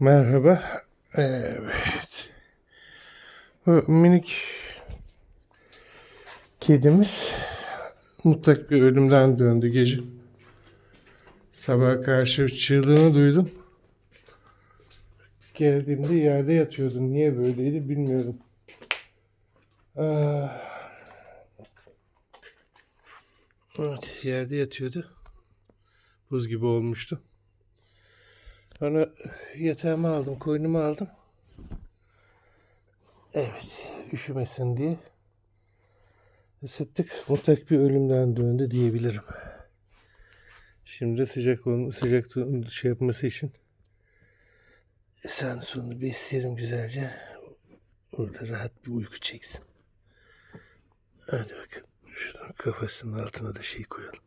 Merhaba. Evet. Bu minik kedimiz mutlak bir ölümden döndü gece. Sabah karşı çığlığını duydum. Geldiğimde yerde yatıyordu. Niye böyleydi bilmiyorum. Ah. Evet, yerde yatıyordu. Buz gibi olmuştu. Sonra yatağımı aldım, koynumu aldım. Evet, üşümesin diye ısıttık. Mutlak bir ölümden döndü diyebilirim. Şimdi sıcak olun, sıcak şey yapması için sen sonu besleyelim güzelce. Orada rahat bir uyku çeksin. Hadi bakın. Şunun kafasının altına da şey koyalım.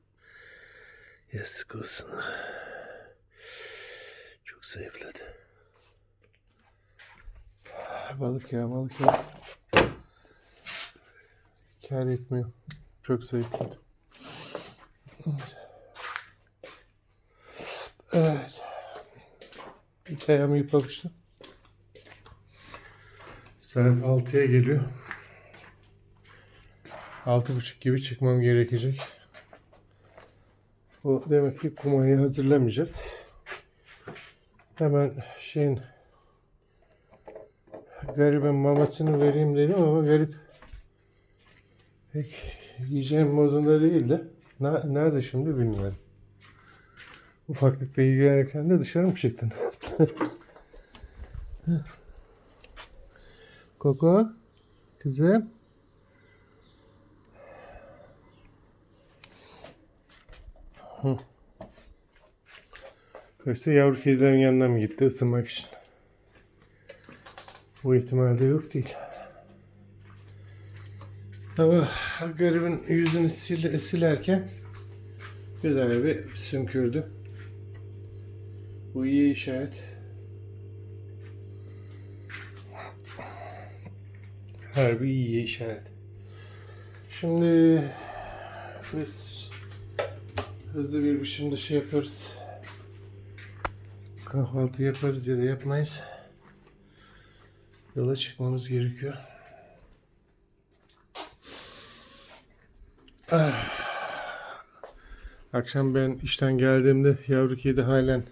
Yastık olsun. Çok zayıfladı. Balık ya balık ya. Kar etmiyor. Çok zayıfladı. Evet. İlk ayağımı yıpamıştım. Saat 6'ya geliyor. Altı buçuk gibi çıkmam gerekecek. Bu demek ki kumayı hazırlamayacağız. Hemen şeyin garibin mamasını vereyim dedim ama garip pek yiyeceğim modunda değil de Ne- nerede şimdi bilmiyorum. Ufaklıkla ilgilenirken de dışarı mı çıktın? Koko kızım Yoksa yavru kedilerin yanına mı gitti ısınmak için? Bu ihtimal de yok değil. Ama garibin yüzünü sil- silerken güzel bir sümkürdü. Bu iyi işaret. Harbi iyi işaret. Şimdi biz hızlı bir biçimde şey yaparız. Kahvaltı yaparız ya da yapmayız. Yola çıkmamız gerekiyor. Ah. Akşam ben işten geldiğimde yavru kedi halen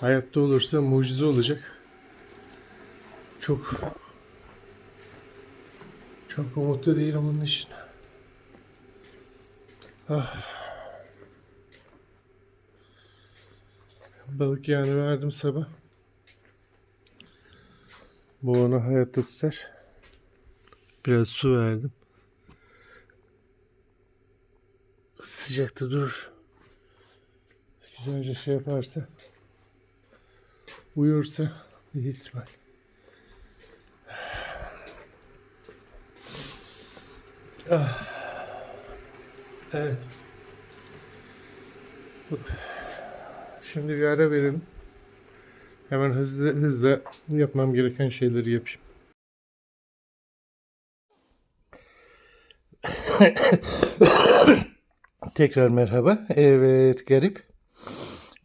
hayatta olursa mucize olacak. Çok çok umutlu değilim onun için. Ah. Balık yağını verdim sabah. Bu onu hayatta tutar. Biraz su verdim. Sıcakta durur. Güzelce şey yaparsa uyursa bir ihtimal. Ah. Evet. Şimdi bir ara verelim. Hemen hızlı hızlı yapmam gereken şeyleri yapayım. Tekrar merhaba. Evet garip.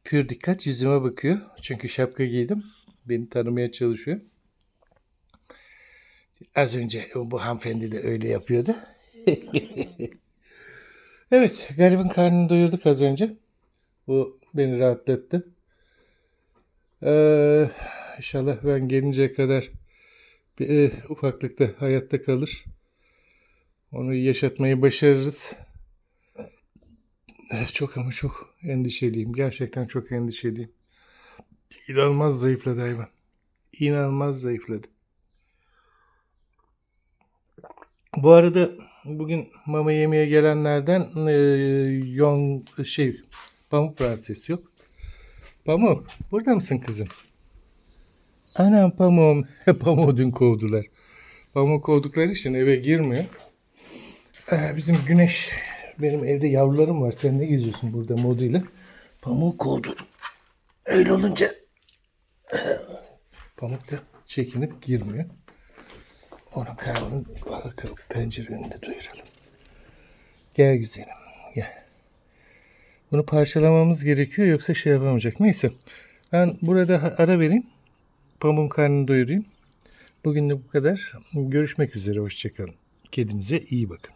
Pür dikkat yüzüme bakıyor. Çünkü şapka giydim. Beni tanımaya çalışıyor. Az önce bu hanımefendi de öyle yapıyordu. evet garibin karnını doyurduk az önce. Bu beni rahatlattı. Ee, inşallah ben gelinceye kadar bir e, ufaklıkta hayatta kalır. Onu yaşatmayı başarırız. Çok ama çok endişeliyim. Gerçekten çok endişeliyim. İnanılmaz zayıfladı hayvan. İnanılmaz zayıfladı. Bu arada bugün mama yemeye gelenlerden e, yon şey Pamuk Prenses yok. Pamuk burada mısın kızım? Anam pamuğum. Pamuğu dün kovdular. Pamuk kovdukları için eve girmiyor. Ee, bizim Güneş benim evde yavrularım var. Sen ne geziyorsun burada moduyla? Pamuğu kovdurdum. Öyle olunca Pamuk da çekinip girmiyor. Onun karnını bakıp pencere önünde doyuralım. Gel güzelim. Gel. Bunu parçalamamız gerekiyor yoksa şey yapamayacak. Neyse. Ben burada ara vereyim. Pamuğun karnını doyurayım. Bugün de bu kadar. Görüşmek üzere. Hoşçakalın. Kedinize iyi bakın.